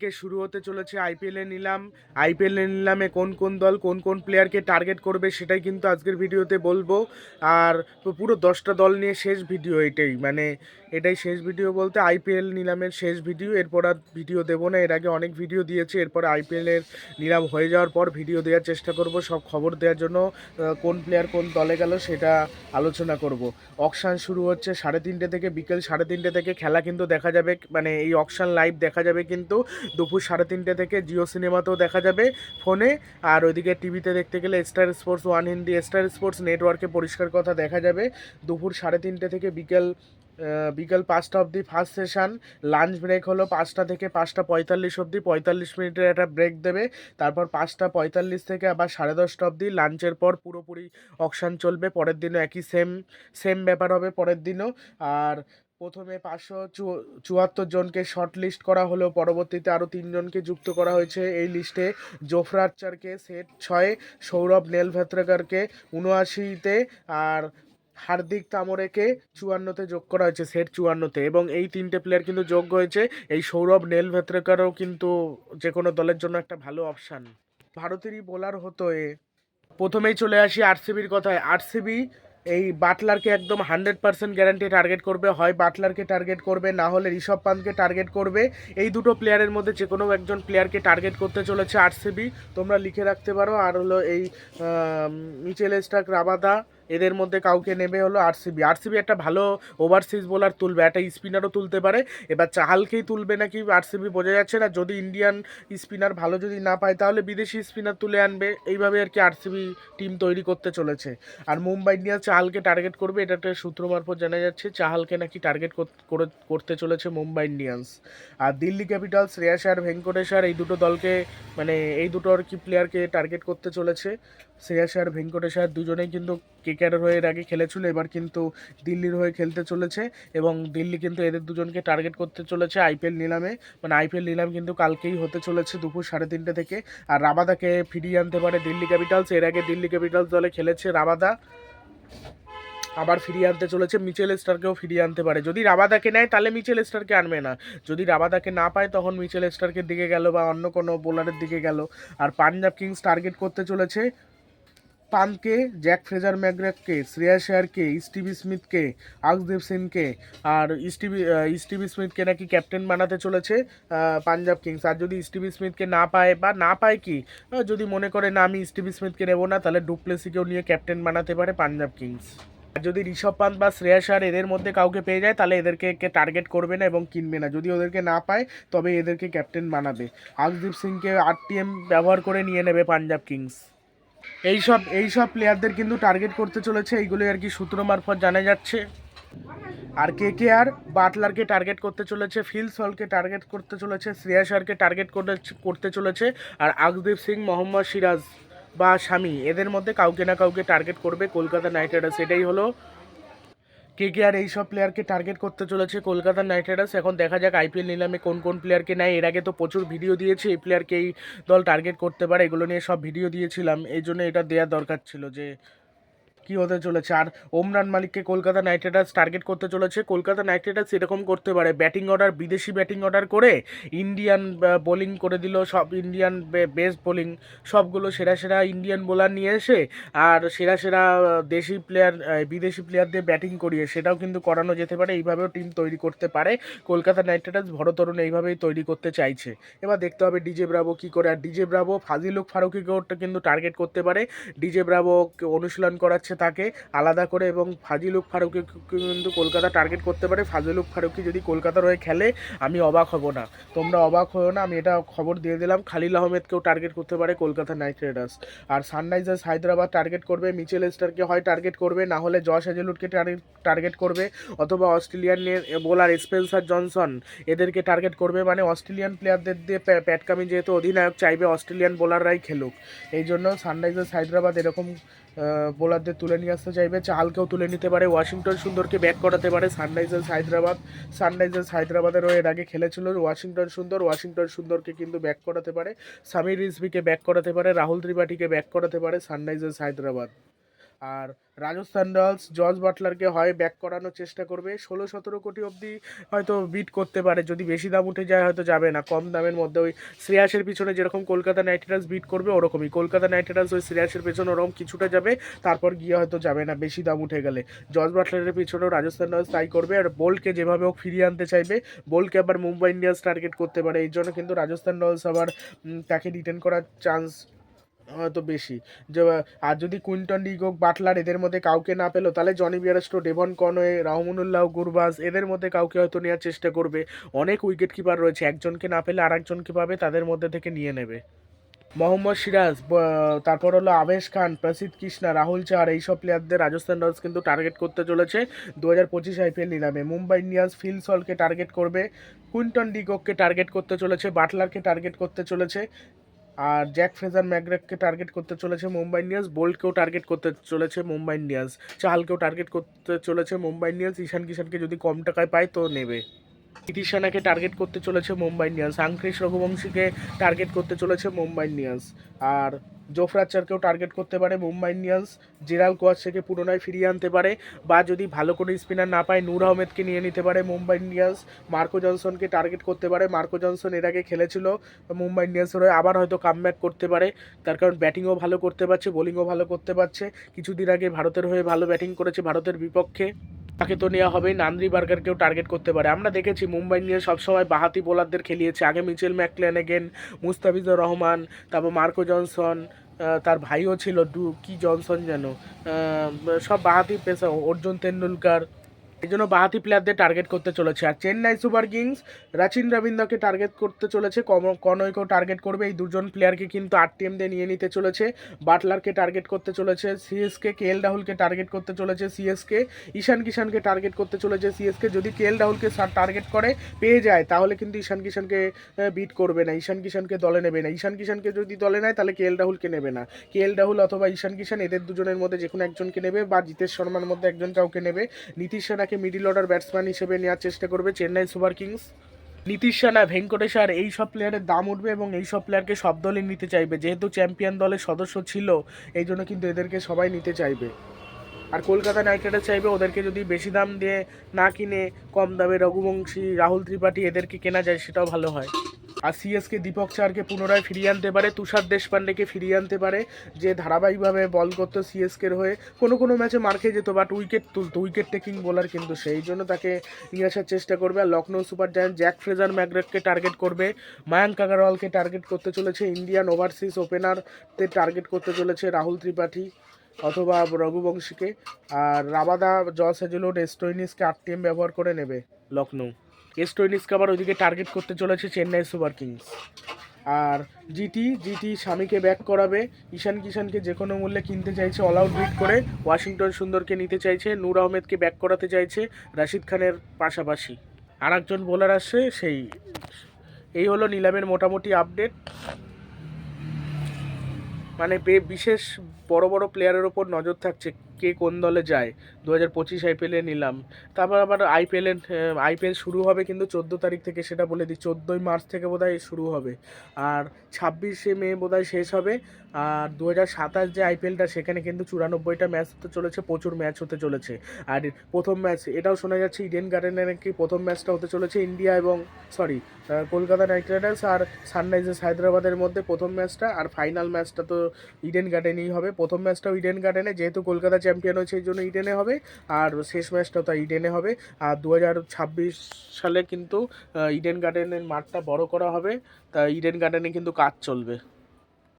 থেকে শুরু হতে চলেছে আইপিএলে নিলাম। আইপিএলে নিলামে কোন কোন দল কোন কোন প্লেয়ারকে টার্গেট করবে সেটাই কিন্তু আজকের ভিডিওতে বলব। আর পুরো দশটা দল নিয়ে শেষ ভিডিও এটাই। মানে এটাই শেষ ভিডিও বলতে আইপিএল নিলামের শেষ ভিডিও। এরপর আর ভিডিও দেবো না। এর আগে অনেক ভিডিও দিয়েছে। এরপর আইপিএলের নিলাম হয়ে যাওয়ার পর ভিডিও দেওয়ার চেষ্টা করব সব খবর দেওয়ার জন্য কোন প্লেয়ার কোন দলে গেল সেটা আলোচনা করব। অকশান শুরু হচ্ছে সাড়ে তিনটে থেকে, বিকেল সাড়ে তিনটে থেকে। খেলা কিন্তু দেখা যাবে মানে এই অকশান লাইভ দেখা যাবে কিন্তু দুপুর সাড়ে তিনটে থেকে জিও সিনেমাতেও দেখা যাবে ফোনে। আর ওইদিকে টিভিতে দেখতে গেলে star sports one Hindi, star sports নেটওয়ার্কে পরিষ্কার কথা দেখা যাবে। দুপুর সাড়ে তিনটে থেকে বিকেল বিকেল পাঁচটা অবধি ফার্স্ট সেশন। লাঞ্চ ব্রেক হলো পাঁচটা থেকে পাঁচটা পঁয়তাল্লিশ অবধি। পঁয়তাল্লিশ মিনিটের একটা ব্রেক দেবে। তারপর পাঁচটা পঁয়তাল্লিশ থেকে আবার সাড়ে দশটা অবধি। লাঞ্চের পর পুরোপুরি অকশান চলবে। পরের দিনও একই সেম সেম ব্যাপার হবে পরের দিনও। আর প্রথমে পাঁচশো চুয়াত্তর জনকে শর্ট লিস্ট করা হলো, পরবর্তীতে আরও তিনজনকে যুক্ত করা হয়েছে। এই লিস্টে জোফরা আর্চারকে সেট ছয়ে, সৌরভ নেলভেত্রকারকে উনআশিতে আর হার্দিক তামরেকে চুয়ান্নতে যোগ করা হয়েছে, সেট চুয়ান্নতে। এবং এই তিনটে প্লেয়ার কিন্তু যোগ হয়েছে। এই সৌরভ নেলভেত্রকারও কিন্তু যে কোনো দলের জন্য একটা ভালো অপশান ভারতেরই বোলার হতো এ। প্রথমেই চলে আসি আরসিবির কথায়। আরসিবি এই বাটলারকে একদম হান্ড্রেড পার্সেন্ট গ্যারান্টি টার্গেট করবে, হয় বাটলারকে টার্গেট করবে, না হলে ঋষভ পান্তকে টার্গেট করবে। এই দুটো প্লেয়ারের মধ্যে যে কোনো একজন প্লেয়ারকে টার্গেট করতে চলেছে আরসিবি তোমরা লিখে রাখতে পারো। আর হলো এই মিচেল স্টাক রাবাদা এদের মধ্যে কাউকে নেবে হলো আরসিবি আরসিবি একটা ভালো ওভারসিজ বোলার তুলবে, একটা স্পিনারও তুলতে পারে। এবার চাহালকেই তুলবে নাকি আরসিবি বোঝা যাচ্ছে না। যদি ইন্ডিয়ান স্পিনার ভালো যদি না পায়, তাহলে বিদেশি স্পিনার তুলে আনবে। এইভাবে আর কি আরসিবি টিম তৈরি করতে চলেছে। আর মুম্বাই ইন্ডিয়ান্স চাহালকে টার্গেট করবে, এটা একটা সূত্র মারফত জানা যাচ্ছে। চাহালকে নাকি টার্গেট করতে চলেছে মুম্বাই ইন্ডিয়ান্স আর দিল্লি ক্যাপিটালস শ্রেয়াস আর ভেঙ্কটেশ্বর এই দুটো দলকে মানে এই দুটো আর কি প্লেয়ারকে টার্গেট করতে চলেছে। শ্রেয়াস আর ভেঙ্কটেশ্বর দুজনেই কিন্তু কেকেআরের হয়ে এর আগে খেলেছিল, এবার কিন্তু দিল্লির হয়ে খেলতে চলেছে এবং দিল্লি কিন্তু এদের দুজনকে টার্গেট করতে চলেছে আইপিএল নিলামে। মানে আইপিএল নিলাম কিন্তু কালকেই হতে চলেছে দুপুর সাড়ে তিনটে থেকে। আর রাবাদাকে ফিরিয়ে আনতে পারে দিল্লি ক্যাপিটালস। এর আগে দিল্লি ক্যাপিটালস দলে খেলেছে রাবাদা আবার ফিরিয়ে আনতে চলেছে মিচেল স্টারকেও ফিরিয়ে আনতে পারে। যদি রাবাদাকে নেয়, তাহলে মিচেল স্টারকে আনবে না। যদি রাবাদাকে না পায়, তখন মিচেল স্টারকের দিকে গেল বা অন্য কোনো বোলারের দিকে গেল। আর পাঞ্জাব কিংস টার্গেট করতে চলেছে পানকে জ্যাক ফ্রেজার ম্যাগ্রেককে শ্রেয়া শেয়ারকে স্টিভি স্মিথকে আকসদীপ সিংকে আর স্টিভি স্টিভি স্মিথকে নাকি ক্যাপ্টেন বানাতে চলেছে পাঞ্জাব কিংস। আর যদি স্টিভি স্মিথকে না পায়, বা না পায় কি? যদি মনে করে না, আমি স্টিভি স্মিথকে নেব না, তাহলে ডুপ্লেসিকেও নিয়ে ক্যাপ্টেন বানাতে পারে পাঞ্জাব কিংস। আর যদি ঋষভ পান্ত বা শ্রেয়া আর এদের মধ্যে কাউকে পেয়ে যায়, তাহলে এদেরকে টার্গেট করবে না এবং কিনবে না। যদি ওদেরকে না পায়, তবে এদেরকে ক্যাপ্টেন বানাবে। আকদীপ সিংকে আরটিএম ব্যবহার করে নিয়ে নেবে পাঞ্জাব কিংস। এইসব এইসব প্লেয়ারদের কিন্তু টার্গেট করতে চলেছে, এইগুলোই আর কি সূত্র মারফত জানা যাচ্ছে। আর কে কে আর বাটলারকে টার্গেট করতে চলেছে, ফিল সলকে টার্গেট করতে চলেছে, শ্রেয়া শারকে টার্গেট করতে চলেছে, আর আকদীপ সিং, মোহাম্মদ সিরাজ বা স্বামী এদের মধ্যে কাউকে না কাউকে টার্গেট করবে কলকাতা নাইট রাইডার্স। এটাই হলো কে কে আর এইসব প্লেয়ারকে টার্গেট করতে চলেছে কলকাতা নাইট রাইডার্স এখন দেখা যাক আইপিএল নিলামে কোন কোন প্লেয়ারকে নেয়। এর আগে তো প্রচুর ভিডিও দিয়েছে এই প্লেয়ারকে এই দল টার্গেট করতে পারে। এগুলো নিয়ে সব ভিডিও দিয়েছিলাম। এই জন্য এটা দেওয়ার দরকার ছিল যে কি হতে চলেছে? আর ওমরান মালিককে কলকাতা নাইট রাইডার্স টার্গেট করতে চলেছে। কলকাতা নাইট রাইডার্স এরকম করতে পারে। ব্যাটিং অর্ডার, বিদেশি ব্যাটিং অর্ডার করে ইন্ডিয়ান বোলিং করে দিল। সব ইন্ডিয়ান বেস্ট বোলিং সবগুলো সেরা সেরা ইন্ডিয়ান বোলার নিয়ে এসে আর সেরা সেরা দেশি প্লেয়ার বিদেশি প্লেয়ারদের ব্যাটিং করিয়ে সেটাও কিন্তু করানো যেতে পারে। এইভাবেও টিম তৈরি করতে পারে। কলকাতা নাইট রাইডার্স ভরতরুণ এইভাবেই তৈরি করতে চাইছে। এবার দেখতে হবে ডিজে ব্রাভো কী করে। আর ডিজে ব্রাভো ফাজিলুক ফারুকিকেও কিন্তু টার্গেট করতে পারে। ডিজে ব্রাভো অনুশীলন করাচ্ছে তাকে আলাদা করে এবং ফাজিলুক ফারুকি কিন্তু কলকাতা টার্গেট করতে পারে। ফাজিলুক ফারুকি যদি কলকাতার হয়ে খেলে, আমি অবাক হব না। তোমরা অবাক হও না, আমি এটা খবর দিয়ে দিলাম। খালিল আহমেদকেও টার্গেট করতে পারে কলকাতা নাইট রাইডার্স। আর সানরাইজার্স হায়দ্রাবাদ টার্গেট করবে, মিচেল স্টারকে হয় টার্গেট করবে, না হলে জশ হেজেলুডকে টার্গেট করবে, অথবা অস্ট্রেলিয়ান বোলার স্পেন্সার জনসন এদেরকে টার্গেট করবে। মানে অস্ট্রেলিয়ান প্লেয়ারদের দিয়ে প্যা- প্যাটকামি যেহেতু অধিনায়ক, চাইবে অস্ট্রেলিয়ান বোলাররাই খেলুক। এই জন্য সানরাইজার্স হায়দ্রাবাদ এরকম বোলারদের তুলে নিয়ে আসতে চাইবে। চালকেও তুলে নিতে পারে। ওয়াশিংটন সুন্দরকে ব্যাক করাতে পারে সানরাইজার্স হায়দ্রাবাদ। সানরাইজার্স হায়দ্রাবাদেরও এর আগে খেলেছিল ওয়াশিংটন সুন্দর। ওয়াশিংটন সুন্দরকে কিন্তু ব্যাক করাতে পারে। সামির রিজভিকে ব্যাক করাতে পারে। রাহুল ত্রিপাঠীকে ব্যাক করাতে পারে সানরাইজার্স হায়দ্রাবাদ। আর রাজস্থান রয়্যালস জর্জ বাটলারকে হয় ব্যাক করানোর চেষ্টা করবে। ষোলো, সতেরো কোটি অবধি হয়তো বিট করতে পারে। যদি বেশি দাম উঠে যায় হয়তো যাবে না। কম দামের মধ্যে ওই শ্রেয়াসের পিছনে যেরকম কলকাতা নাইট রাইডার্স বিট করবে, ওরকমই। কলকাতা নাইট রাইডার্স ওই শ্রেয়াসের পেছনে ওরকম কিছুটা যাবে, তারপর গিয়ে হয়তো যাবে না, বেশি দাম উঠে গেলে। জর্জ বাটলারের পিছনেও রাজস্থান রয়্যালস তাই করবে, আর বোল্টকে যেভাবে হোক ফিরিয়ে আনতে চাইবে, বোল্টকে আবার মুম্বাই ইন্ডিয়ান্স টার্গেট করতে পারে। এই জন্য কিন্তু রাজস্থান রয়্যালস আবার তাকে রিটার্ন করার চান্স হয়তো বেশি। যে আর যদি কুইন্টন ডিগোক বাটলার এদের মধ্যে কাউকে না পেল, তাহলে Jonny Bairstow, Devon Conway, Rahmanullah Gurbaz এদের মধ্যে কাউকে হয়তো নেওয়ার চেষ্টা করবে। অনেক উইকেট কিপার রয়েছে, একজনকে না পেলে আর একজনকে পাবে, তাদের মধ্যে থেকে নিয়ে নেবে। মোহাম্মদ সিরাজ তারপর হলো আবেশ খান, প্রসিদ্ধ কৃষ্ণা, রাহুল চার, এইসব প্লেয়ারদের রাজস্থান রয়্যালস কিন্তু টার্গেট করতে চলেছে। দু হাজার পঁচিশ আইপিএল নিলামে। মুম্বাই ইন্ডিয়ান্স, ফিল সলকে টার্গেট করবে। কুইন্টন ডিগোককে টার্গেট করতে চলেছে, বাটলারকে টার্গেট করতে চলেছে। আর জ্যাক ফ্রেজার ম্যাগ্রেককে টার্গেট করতে চলেছে মুম্বাই ইন্ডিয়ান্স, বোল্টকেও টার্গেট করতে চলেছে মুম্বাই ইন্ডিয়ান্স, চাহালকেও টার্গেট করতে চলেছে মুম্বাই ইন্ডিয়ান্স, ঈশান কিষানকে যদি কম টাকায় পায় তো নেবে। ইতিশানাকে টার্গেট করতে চলেছে মুম্বাই ইন্ডিয়ান্স আংক্রিস রঘুবংশীকে টার্গেট করতে চলেছে মুম্বাই ইন্ডিয়ান্স। আর জোফরাচারকেও টার্গেট করতে পারে। মুম্বাই ইন্ডিয়ান্স জেরাল কোয়াশকে পুনরায় ফিরিয়ে আনতে পারে বা যদি ভালো কোনো স্পিনার না পায়, নূর আহমেদকে নিয়ে নিতে পারে। মুম্বাই ইন্ডিয়ান্স মার্কো জনসনকে টার্গেট করতে পারে। মার্কো জনসন এর আগে খেলেছিল মুম্বাই ইন্ডিয়ান্সের হয়ে আবার হয়তো কামব্যাক করতে পারে। তার কারণ ব্যাটিংও ভালো করতে পারছে বোলিংও ভালো করতে পারছে। কিছুদিন আগে ভারতের হয়ে ভালো ব্যাটিং করেছে, ভারতের বিপক্ষে। তাকে তো নেওয়া হবেই। নান্দ্রি বার্গারকেও টার্গেট করতে পারে। আমরা দেখেছি মুম্বাই নিয়ে সবসময় বাহাতি বোলারদের খেলিয়েছে। আগে Mitchell McClenaghan again Mustafizur Rahman, তারপর মার্কো জনসন তার ভাইও ছিল ডু কি জনসন যেন? সব বাহাতি পেশা অর্জুন তেন্ডুলকার এই জন্য বাহাতি প্লেয়ারদের টার্গেট করতে চলেছে। আর চেন্নাই সুপার কিংস রাচিন রবীন্দ্রকে টার্গেট করতে চলেছে কনয়কেও টার্গেট করবে। এই দুজন প্লেয়ারকে কিন্তু আর টিএম দিয়ে নিয়ে নিতে চলেছে। বাটলারকে টার্গেট করতে চলেছে সিএসকে কে এল রাহুলকে টার্গেট করতে চলেছে সিএসকে ঈশান কিষানকে টার্গেট করতে চলেছে সিএসকে যদি কে এল রাহুলকে টার্গেট করে, পেয়ে যায়, তাহলে কিন্তু ঈশান কিষানকে বিট করবে না। ঈশান কিষানকে দলে নেবে না। ঈশান কিষানকে যদি দলে নেয়, তাহলে কে এল রাহুলকে নেবে না। কে এল রাহুল অথবা ঈশান কিষান এদের দুজনের মধ্যে যে কোনো একজনকে নেবে বা জিতেশ শর্মার মধ্যে একজন কাউকে নেবে। নীতিশ সেনাকে মিডিল অর্ডার ব্যাটসম্যান হিসেবে নেওয়ার চেষ্টা করবে চেন্নাই সুপার কিংস। নীতিশ সেনা ভেঙ্কটেশ আর এই সব প্লেয়ারের দাম উঠবে এবং এই সব প্লেয়ারকে সব দলে নিতে চাইবে। যেহেতু চ্যাম্পিয়ন দলের সদস্য ছিল, এই জন্য কিন্তু এদেরকে সবাই নিতে চাইবে। আর কলকাতা নাইট রাইডার্স চাইবে ওদেরকে যদি বেশি দাম দিয়ে না কিনে, কম দামে রঘুবংশী, রাহুল ত্রিপাঠী এদেরকে কেনা যায়, সেটাও ভালো হয়। আর সিএসকে দীপক চারকে পুনরায় ফিরিয়ে আনতে পারে, তুষার দেশপান্ডেকে ফিরিয়ে আনতে পারে, যে ধারাবাহিকভাবে বল করতো সিএসকের হয়ে। কোনো কোনো ম্যাচে মার খেয়ে যেত বাট উইকেট তুলতো উইকেট টেকিং বোলার কিন্তু সেই জন্য তাকে নিয়ে আসার চেষ্টা করবে। আর Lucknow Super Giant Jack Fraser ম্যাগ্রেককে target করবে। মায়াঙ্ক আগারওয়ালকে টার্গেট করতে চলেছে ইন্ডিয়ান ওভারসিজ ওপেনারতে টার্গেট করতে চলেছে রাহুল ত্রিপাঠী অথবা রঘুবংশীকে। আর রাবাদা জস হেজেলোড এস্টোইনিসকে আট টিএম ব্যবহার করে নেবে লখনৌ এস্টোইনিসকে আবার ওইদিকে টার্গেট করতে চলেছে চেন্নাই সুপার কিংস আর জিটি জিটি স্বামীকে ব্যাক করাবে। ঈশান কিষানকে যে কোনো মূল্যে কিনতে চাইছে অল আউট বিট করে ওয়াশিংটন সুন্দরকে নিতে চাইছে, নূর আহমেদকে ব্যাক করাতে চাইছে রাশিদ খানের পাশাপাশি। আর একজন বোলার আসছে, সেই। এই হলো নিলামের মোটামুটি আপডেট মানে বিশেষ বড় বড় প্লেয়ারের ওপর নজর থাকছে কে কোন দলে যায়? দু হাজার পঁচিশ আইপিএলে নিলাম। তারপর আবার আইপিএল আইপিএল শুরু হবে কিন্তু চোদ্দ তারিখ থেকে, সেটা বলে দিই। চোদ্দোই মার্চ থেকে বোধহয় শুরু হবে। আর ছাব্বিশে মে বোধহয় শেষ হবে। আর দু হাজার সাতাশ যে আইপিএলটা সেখানে কিন্তু চুরানব্বইটা ম্যাচ হতে চলেছে, প্রচুর ম্যাচ হতে চলেছে। আর প্রথম ম্যাচ, এটাও শোনা যাচ্ছে ইডেন গার্ডেনে নাকি প্রথম ম্যাচটা হতে চলেছে, ইন্ডিয়া এবং সরি কলকাতা নাইট রাইডার্স আর সানরাইজার্স হায়দ্রাবাদের মধ্যে প্রথম ম্যাচটা। আর ফাইনাল ম্যাচটা তো ইডেন গার্ডেনেই হবে। প্রথম ম্যাচটাও ইডেন গার্ডেনে যেহেতু কলকাতা চ্যাম্পিয়ন হয়েছে এই জন্য ইডেনে হবে। আর শেষ ম্যাচটাও তাই ইডেনে হবে। আর দু হাজার ছাব্বিশ সালে কিন্তু ইডেন গার্ডেনের মাঠটা বড় করা হবে। তা ইডেন গার্ডেনে কিন্তু কাজ চলবে।